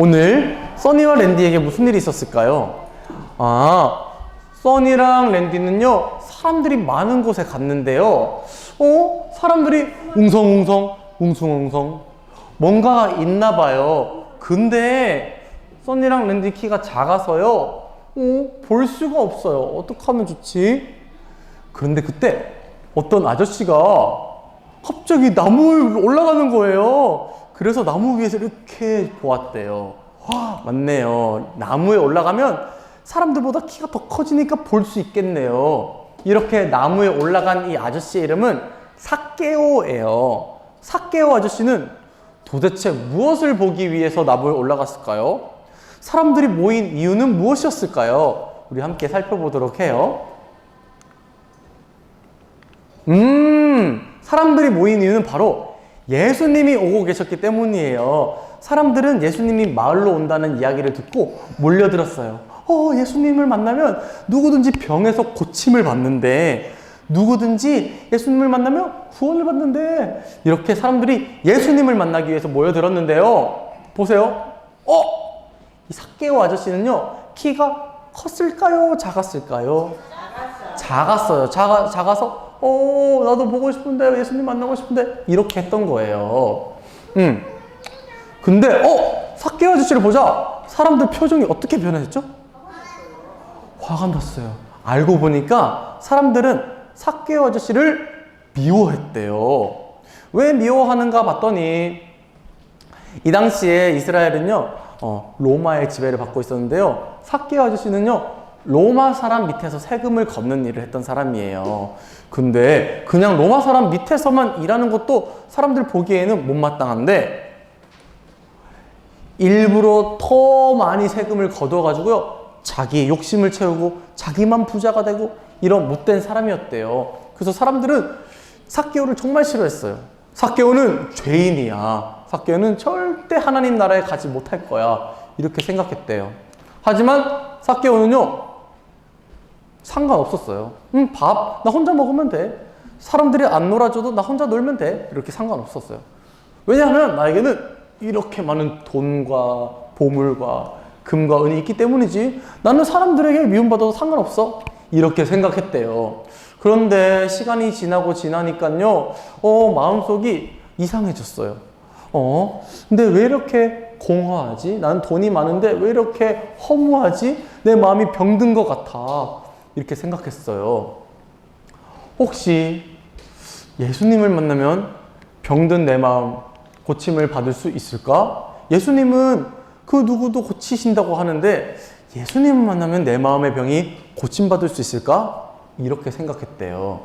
오늘 써니와 랜디에게 무슨 일이 있었을까요? 아, 써니랑 랜디는요, 사람들이 많은 곳에 갔는데요. 어? 사람들이 웅성웅성, 웅성웅성. 뭔가가 있나 봐요. 근데 써니랑 랜디 키가 작아서요. 어? 볼 수가 없어요. 어떡하면 좋지? 그런데 그때 어떤 아저씨가 갑자기 나무에 올라가는 거예요. 그래서 나무 위에서 이렇게 보았대요. 와, 맞네요. 나무에 올라가면 사람들보다 키가 더 커지니까 볼 수 있겠네요. 이렇게 나무에 올라간 이 아저씨의 이름은 사케오예요. 사케오 아저씨는 도대체 무엇을 보기 위해서 나무에 올라갔을까요? 사람들이 모인 이유는 무엇이었을까요? 우리 함께 살펴보도록 해요. 음, 사람들이 모인 이유는 바로 예수님이 오고 계셨기 때문이에요. 사람들은 예수님이 마을로 온다는 이야기를 듣고 몰려들었어요. 어, 예수님을 만나면 누구든지 병에서 고침을 받는데, 누구든지 예수님을 만나면 구원을 받는데, 이렇게 사람들이 예수님을 만나기 위해서 모여들었는데요. 보세요. 어? 이 사케오 아저씨는요, 키가 컸을까요? 작았을까요? 작았어요. 작아, 작아서, 어, 나도 보고 싶은데, 예수님 만나고 싶은데, 이렇게 했던 거예요. 음. 근데, 어, 사케오 아저씨를 보자. 사람들 표정이 어떻게 변했죠? 화가 났어요. 알고 보니까 사람들은 사케오 아저씨를 미워했대요. 왜 미워하는가 봤더니, 이 당시에 이스라엘은요, 어, 로마의 지배를 받고 있었는데요. 사케오 아저씨는요, 로마 사람 밑에서 세금을 걷는 일을 했던 사람이에요. 근데 그냥 로마 사람 밑에서만 일하는 것도 사람들 보기에는 못마땅한데 일부러 더 많이 세금을 걷어가지고요. 자기 욕심을 채우고 자기만 부자가 되고 이런 못된 사람이었대요. 그래서 사람들은 사케오를 정말 싫어했어요. 사케오는 죄인이야. 사케오는 절대 하나님 나라에 가지 못할 거야. 이렇게 생각했대요. 하지만 사케오는요. 상관없었어요. 음, 밥, 나 혼자 먹으면 돼. 사람들이 안 놀아줘도 나 혼자 놀면 돼. 이렇게 상관없었어요. 왜냐하면 나에게는 이렇게 많은 돈과 보물과 금과 은이 있기 때문이지. 나는 사람들에게 미움받아도 상관없어. 이렇게 생각했대요. 그런데 시간이 지나고 지나니까요, 어, 마음속이 이상해졌어요. 어, 근데 왜 이렇게 공허하지? 나는 돈이 많은데 왜 이렇게 허무하지? 내 마음이 병든 것 같아. 이렇게 생각했어요. 혹시 예수님을 만나면 병든 내 마음 고침을 받을 수 있을까? 예수님은 그 누구도 고치신다고 하는데 예수님을 만나면 내 마음의 병이 고침받을 수 있을까? 이렇게 생각했대요.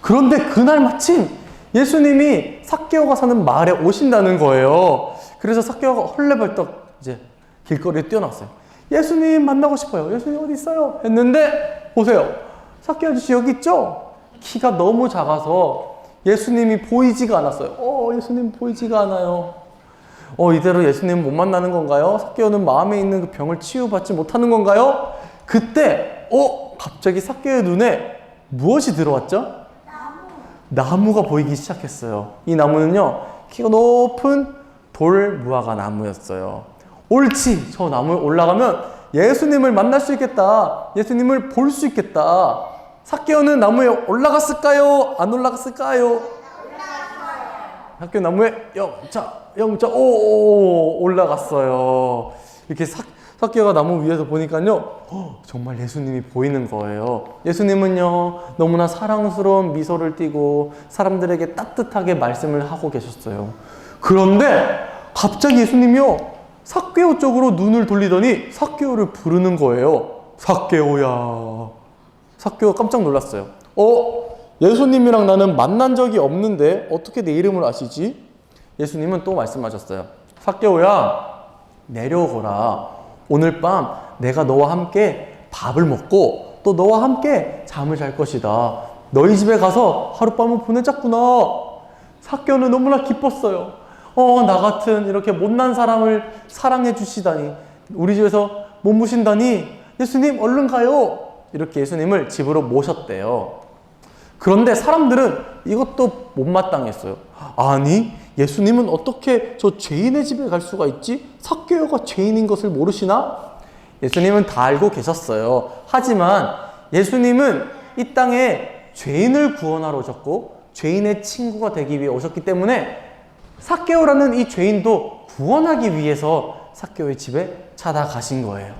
그런데 그날 마침 예수님이 사케오가 사는 마을에 오신다는 거예요. 그래서 사케오가 헐레벌떡 이제 길거리에 뛰어났어요. 예수님 만나고 싶어요. 예수님 어디 있어요? 했는데 보세요. 사케오 아저씨 여기 있죠? 키가 너무 작아서 예수님이 보이지가 않았어요. 어, 예수님 보이지가 않아요. 어, 이대로 예수님 못 만나는 건가요? 사케오는 마음에 있는 그 병을 치유받지 못하는 건가요? 그때 어, 갑자기 사케오의 눈에 무엇이 들어왔죠? 나무. 가 보이기 시작했어요. 이 나무는요, 키가 높은 돌 무화과 나무였어요. 옳지, 저 나무에 올라가면 예수님을 만날 수 있겠다. 예수님을 볼 수 있겠다. 사케오는 나무에 올라갔을까요? 안 올라갔을까요? 학교 나무에 영차, 영차, 오, 올라갔어요. 이렇게 사, 사케오가 나무 위에서 보니까요, 어, 정말 예수님이 보이는 거예요. 예수님은요, 너무나 사랑스러운 미소를 띠고 사람들에게 따뜻하게 말씀을 하고 계셨어요. 그런데 갑자기 예수님이요, 사케오 쪽으로 눈을 돌리더니 사케오를 부르는 거예요. 사케오야. 사케오가 깜짝 놀랐어요. 어? 예수님이랑 나는 만난 적이 없는데 어떻게 내 이름을 아시지? 예수님은 또 말씀하셨어요. 사케오야, 내려오거라. 오늘 밤 내가 너와 함께 밥을 먹고 또 너와 함께 잠을 잘 것이다. 너희 집에 가서 하룻밤을 보내자꾸나. 사케오는 너무나 기뻤어요. 어, 나 같은 이렇게 못난 사람을 사랑해 주시다니. 우리 집에서 못 모신다니. 예수님, 얼른 가요. 이렇게 예수님을 집으로 모셨대요. 그런데 사람들은 이것도 못마땅했어요. 아니, 예수님은 어떻게 저 죄인의 집에 갈 수가 있지? 사케오가 죄인인 것을 모르시나? 예수님은 다 알고 계셨어요. 하지만 예수님은 이 땅에 죄인을 구원하러 오셨고 죄인의 친구가 되기 위해 오셨기 때문에 사케오라는 이 죄인도 구원하기 위해서 사케오의 집에 찾아가신 거예요.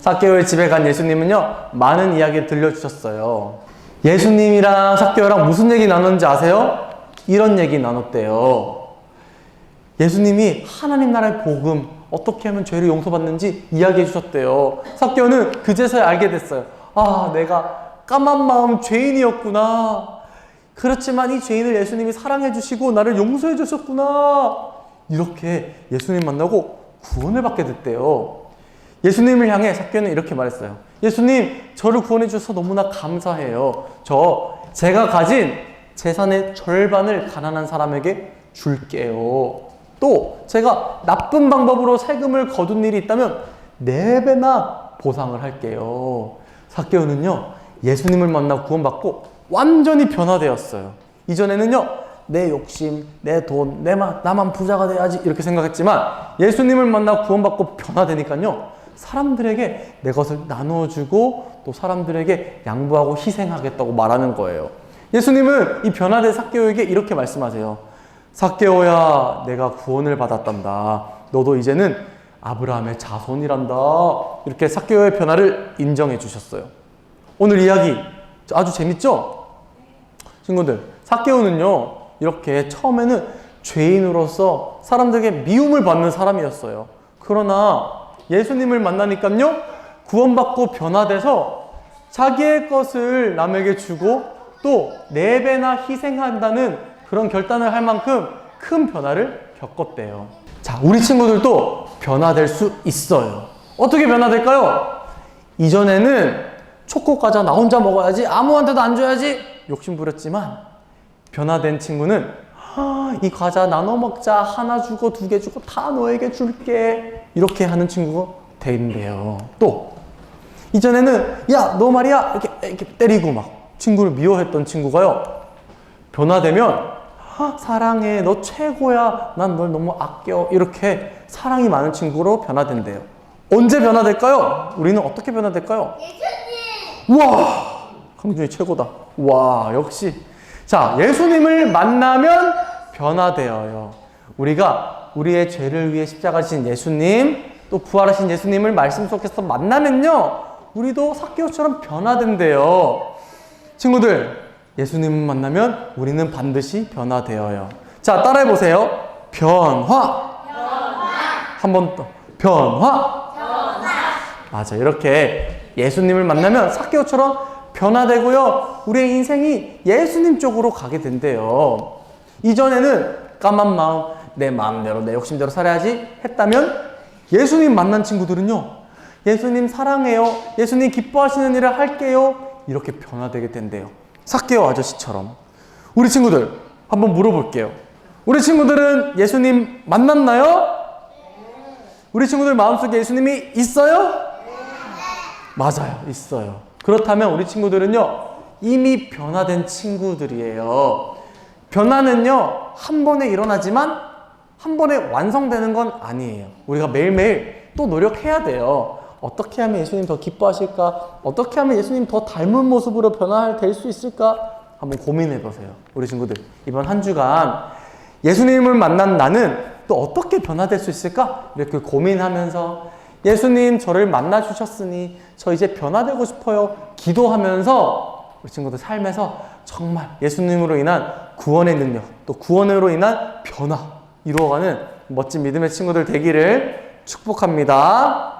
사케오의 집에 간 예수님은요, 많은 이야기를 들려주셨어요. 예수님이랑 사케오랑 무슨 얘기 나눴는지 아세요? 이런 얘기 나눴대요. 예수님이 하나님 나라의 복음, 어떻게 하면 죄를 용서받는지 이야기해 주셨대요. 사케오는 그제서야 알게 됐어요. 아, 내가 까만 마음 죄인이었구나. 그렇지만 이 죄인을 예수님이 사랑해 주시고 나를 용서해 주셨구나. 이렇게 예수님 만나고 구원을 받게 됐대요. 예수님을 향해 사케오는 이렇게 말했어요. 예수님, 저를 구원해 주셔서 너무나 감사해요. 저 제가 가진 재산의 절반을 가난한 사람에게 줄게요. 또 제가 나쁜 방법으로 세금을 거둔 일이 있다면 네 배나 보상을 할게요. 사케오는요 예수님을 만나 구원받고 완전히 변화되었어요. 이전에는요 내 욕심, 내 돈, 내만 나만 부자가 돼야지 이렇게 생각했지만 예수님을 만나 구원받고 변화되니까요 사람들에게 내 것을 나누어주고 또 사람들에게 양보하고 희생하겠다고 말하는 거예요. 예수님은 이 변화된 사케오에게 이렇게 말씀하세요. 사케오야, 내가 구원을 받았단다. 너도 이제는 아브라함의 자손이란다. 이렇게 사케오의 변화를 인정해 주셨어요. 오늘 이야기 아주 재밌죠? 친구들, 사케오는요, 이렇게 처음에는 죄인으로서 사람들에게 미움을 받는 사람이었어요. 그러나 예수님을 만나니까요, 구원받고 변화돼서 자기의 것을 남에게 주고 또네 배나 희생한다는 그런 결단을 할 만큼 큰 변화를 겪었대요. 자, 우리 친구들도 변화될 수 있어요. 어떻게 변화될까요? 이전에는 초코 과자 나 혼자 먹어야지 아무한테도 안 줘야지 욕심 부렸지만 변화된 친구는 아, 이 과자 나눠 먹자. 하나 주고 두 개 주고 다 너에게 줄게. 이렇게 하는 친구가 된대요. 또 이전에는 야 너 말이야. 이렇게 이렇게 때리고 막 친구를 미워했던 친구가요. 변화되면 아, 사랑해. 너 최고야. 난 널 너무 아껴. 이렇게 사랑이 많은 친구로 변화된대요. 언제 변화될까요? 우리는 어떻게 변화될까요? 우와 강준이 최고다. 와 역시 자 예수님을 만나면 변화되어요. 우리가 우리의 죄를 위해 십자가 지신 예수님 또 부활하신 예수님을 말씀 속에서 만나면요 우리도 사케오처럼 변화된대요. 친구들 예수님을 만나면 우리는 반드시 변화되어요. 자 따라해 보세요. 변화. 한번 더. 변화. 맞아. 이렇게 예수님을 만나면 사케오처럼 변화되고요. 우리의 인생이 예수님 쪽으로 가게 된대요. 이전에는 까만 마음, 내 마음대로, 내 욕심대로 살아야지 했다면 예수님 만난 친구들은요. 예수님 사랑해요. 예수님 기뻐하시는 일을 할게요. 이렇게 변화되게 된대요. 사케오 아저씨처럼. 우리 친구들 한번 물어볼게요. 우리 친구들은 예수님 만났나요? 우리 친구들 마음속에 예수님이 있어요? 맞아요. 있어요. 그렇다면 우리 친구들은요, 이미 변화된 친구들이에요. 변화는요, 한 번에 일어나지만 한 번에 완성되는 건 아니에요. 우리가 매일매일 또 노력해야 돼요. 어떻게 하면 예수님 더 기뻐하실까? 어떻게 하면 예수님 더 닮은 모습으로 변화될 수 있을까? 한번 고민해 보세요. 우리 친구들. 이번 한 주간 예수님을 만난 나는 또 어떻게 변화될 수 있을까? 이렇게 고민하면서 예수님 저를 만나 주셨으니 저 이제 변화되고 싶어요. 기도하면서 우리 친구들 삶에서 정말 예수님으로 인한 구원의 능력, 또 구원으로 인한 변화 이루어가는 멋진 믿음의 친구들 되기를 축복합니다.